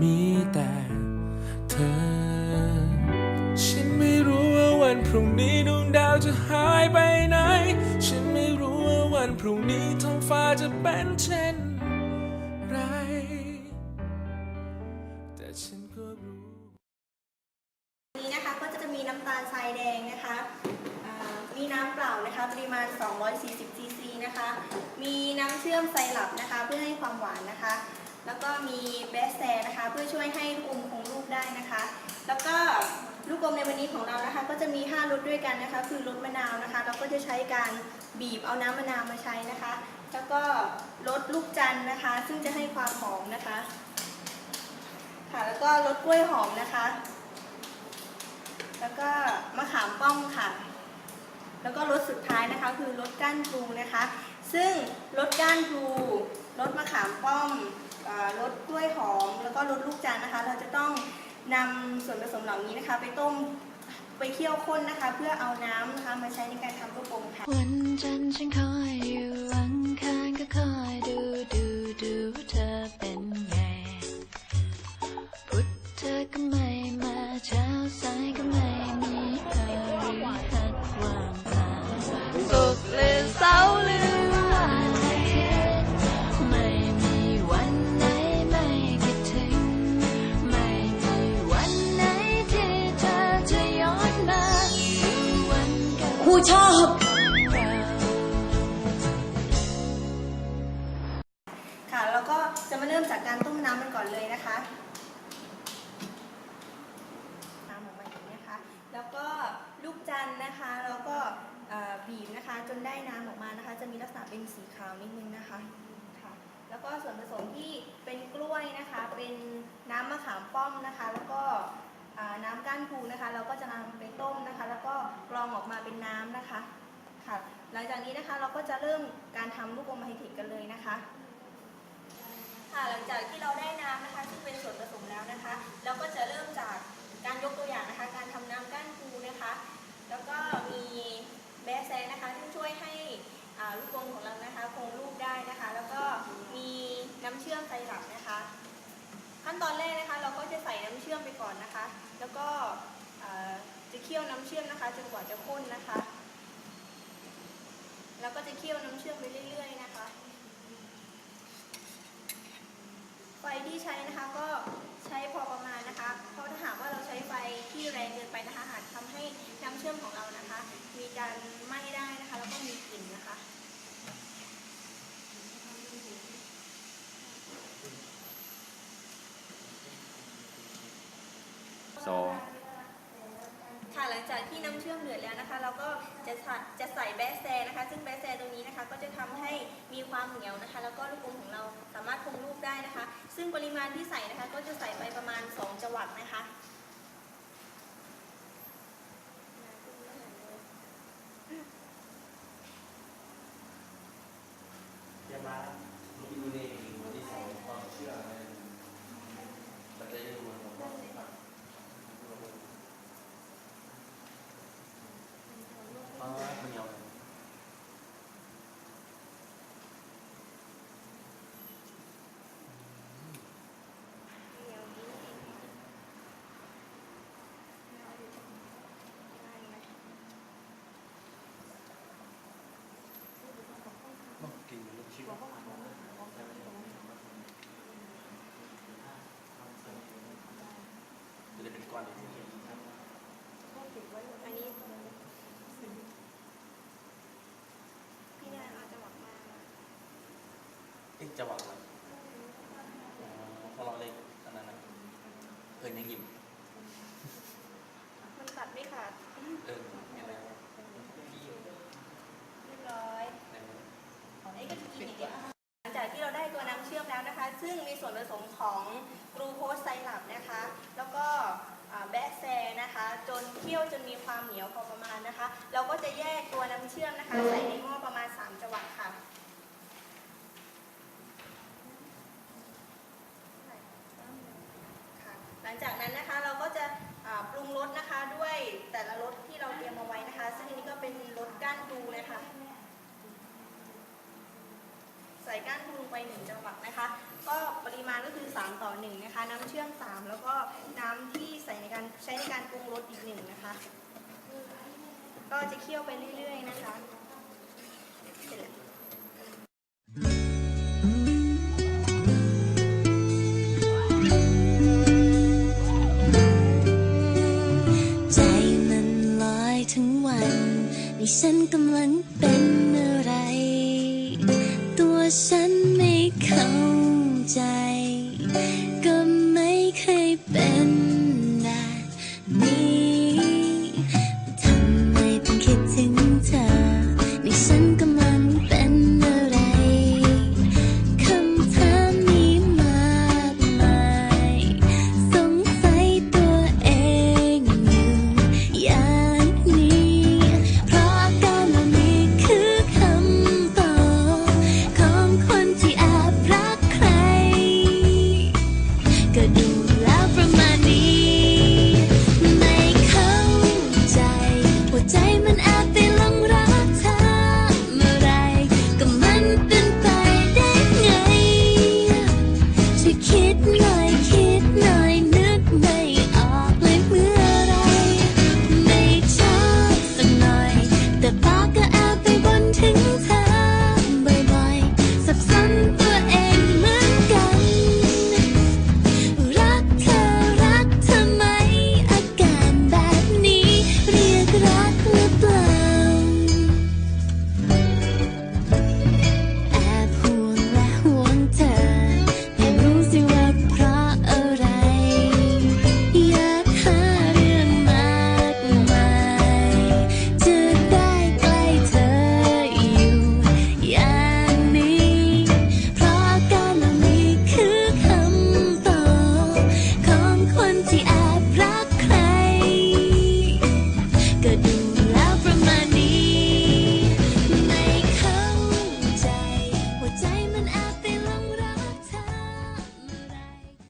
มีแต่เธอ ฉันไม่รู้ว่าวันพรุ่งนี้ดวงดาวจะหายไปไหน ฉันไม่รู้ว่าวันพรุ่งนี้ท้องฟ้าจะเป็นเช่นไร แต่ฉันก็รู้ นี้นะคะก็จะมีน้ำตาลทรายแดงนะคะอ่ามีน้ำเปล่านะคะ ปริมาณ 240 ซีซีนะคะ มีน้ำเชื่อมไซรัปนะคะ เพื่อให้ความหวานนะคะ แล้วก็มีเบสแซนะคะ เพื่อช่วยให้ลูกอมคงรูปได้นะคะ แล้วก็ลูกอมในวันนี้ของเรานะคะ ก็จะมี 5รสด้วยกันนะคะ คือรสมะนาวนะคะ เราก็จะใช้การบีบเอาน้ำมะนาวมาใช้นะคะ แล้วก็รสลูกจันนะคะ ซึ่งจะให้ความหอมนะคะ ค่ะแล้วก็รสกล้วยหอมนะคะ แล้วก็มะขามป้อมค่ะ แล้วก็รสสุดท้ายนะคะ คือรสก้านพลูนะคะ ซึ่งรสก้านพลูรสมะขามป้อม รสกล้วยหอม แล้วก็รสลูกจันทร์นะคะ เราจะต้องนำส่วนผสมเหล่านี้นะคะ ไปต้มไปเคี่ยวข้นนะคะ เพื่อเอาน้ำนะคะมาใช้ในการทำลูกอมค่ะวันจันทร์ฉันคอยอยู่อังคา ชอบ ค่ะ แล้วก็จะมาเริ่มจากการต้มน้ำมันก่อนเลยนะคะ น้ำออกมาอย่างนี้นะคะ แล้วก็ลูกจันนะคะ แล้วก็บีบนะคะ จนได้น้ำออกมานะคะ จะมีลักษณะเป็นสีขาวนิดนึงนะคะค่ะ แล้วก็ส่วนผสมที่เป็นกล้วยนะคะ เป็นน้ำมะขามป้อมนะคะ แล้วก็น้ำก้านพลูนะคะ เราก็จะ หลังจากนี้นะคะเราก็จะเริ่มการทำลูกอมไฮเทคกันเลยนะคะค่ะหลังจากที่เราได้น้ำนะคะซึ่งเป็นส่วนผสมแล้วนะคะ เราก็จะเริ่มจากการยกตัวอย่างนะคะ การทำน้ำก้านปูนะคะ แล้วก็มีแบสแซนะคะที่ช่วยให้ลูกกลมของเรานะคะคงรูปได้นะคะ แล้วก็มีน้ำเชื่อมไซรัปนะคะ ขั้นตอนแรกนะคะ เราก็จะใส่น้ำเชื่อมไปก่อนนะคะ แล้วก็จะเคี่ยวน้ำเชื่อมนะคะจนกว่าจะข้นนะคะ แล้วก็จะเคี่ยวน้ำเชื่อมไปเรื่อย ๆ นะคะ ไฟที่ใช้นะคะก็ใช้พอประมาณนะคะ เพราะถ้าหากว่าเราใช้ไฟที่แรงเกินไปนะคะอาจทำให้น้ำเชื่อมของเรานะคะ มีการไหม้ได้นะคะ แล้วก็มีกลิ่นนะคะ สอง ค่ะหลัง จากที่น้ำเชื่อมเดือดแล้วนะคะ เราก็จะจะใส่แบสแซนะคะ ซึ่งแบสแซตรงนี้นะคะ ก็จะทำให้มีความเหนียวนะคะ แล้วก็ลูกอมของเราสามารถคงรูปได้นะคะ ซึ่งปริมาณที่ใส่นะคะ ก็จะใส่ไปประมาณ 2จวักนะคะ จะบอกว่าจะหวัก ซึ่งมีส่วนผสมของกรูโคสไซรัปนะคะ แล้วก็แบะแซนะคะ จนเคี่ยวจนมีความเหนียวพอประมาณนะคะ เราก็จะแยกตัวน้ำเชื่อมนะคะ ใส่ในหม้อประมาณ 3 จังหวะค่ะค่ะหลังจากนั้นนะคะเราก็จะปรุงรสนะคะด้วยแต่ละรสที่เราเตรียมเอาไว้นะคะ ซึ่งอันนี้ก็เป็นรสก้านดูนะคะ ใส่ก้านทุงไป 1 จังหวักนะคะ ก็ปริมาณก็คือ 3 ต่อ 1 นะคะ น้ำเชื่อม 3 แล้วก็น้ำที่ใส่ในการใช้ในการปรุงรสอีก 1 นะคะ ก็จะเคี่ยวไปเรื่อยๆนะคะเสร็จแล้ว 我想